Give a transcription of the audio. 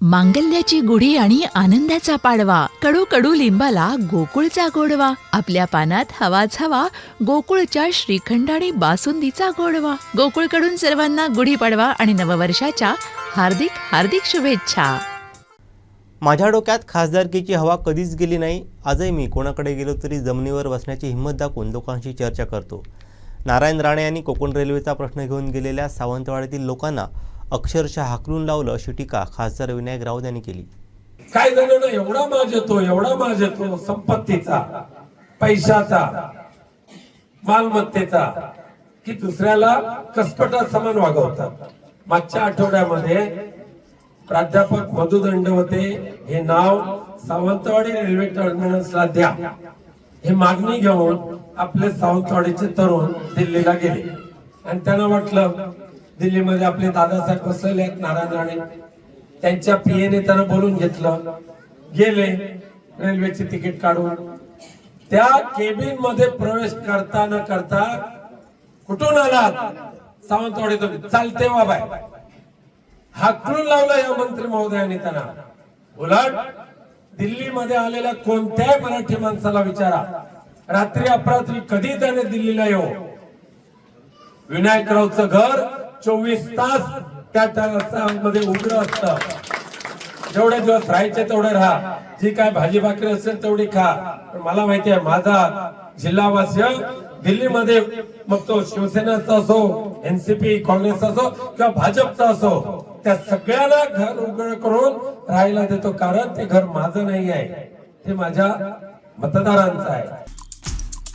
मांगल्याची गुढी आणि आनंदाचा पाडवा. कडू कडू लिंबाला गोकुळचा गोडवा. आपल्या पानात हवाच हवा गोकुळच्या श्रीखंड आणि बासुंदीचा गोडवा. गोकुळकडून सर्वांना गुढी पाडवा आणि नववर्षाच्या हार्दिक हार्दिक शुभेच्छा. माझ्या डोक्यात खासदारकीची हवा कधीच गेली नाही. आजही मी कोणाकडे गेलो तरी जमिनीवर बसण्याची हिंमत दाखवून लोकांशी चर्चा करतो. नारायण राणे यांनी कोकण रेल्वेचा प्रश्न घेऊन गेलेल्या सावंतवाडीतील लोकांना अक्षरशः हाकलून लावलं अशी टीका खासदार विनायक राऊत यांनी केली. काय जणांना एवढा माज येतो एवढा माज येतो. संपत्तीचा पैशाचा मालमत्तेचा की दुसऱ्याला कसपटा समान वागवतात. मागच्या आठवड्यामध्ये प्राध्यापक मधु दंडवते हे नाव सावंतवाडी रेल्वे टर्मिनसला द्या. हे मागणी घेऊन आपले सावंतवाडीचे तरुण दिल्लीला गेले. आणि त्यांना वाटलं दिल्लीमध्ये आपले दादासाहेब बसलेले आहेत नारायण राणे. त्यांच्या पीएने त्यानं बोलून घेतलं. गेले रेल्वेचे तिकीट काढून. त्या केबिनमध्ये प्रवेश करता न करता कुठून आलात? सावंतवाडीतून चालते बाबा बाय. हाकलून लावला या मंत्री महोदयाने त्यांना. उलट दिल्लीमध्ये आलेल्या कोणत्याही मराठी माणसाला विचारा. रात्री अपरात्री कधी त्याने दिल्लीला येऊ? विनायकरावचं घर चोवीस तास त्या मध्ये उग्र असत. जेवढे दिवस राहायचे तेवढे राहा. जी काय भाजी भाकरी असेल तेवढी खा. पण मला माहिती आहे माझा जिल्हावासी दिल्लीमध्ये मग तो शिवसेनेचा असो एनसीपी काँग्रेसचा असो किंवा भाजपचा असो त्या सगळ्यांना घर उघड करून राहायला देतो. कारण ते घर माझं नाही आहे ते माझ्या मतदारांचं आहे.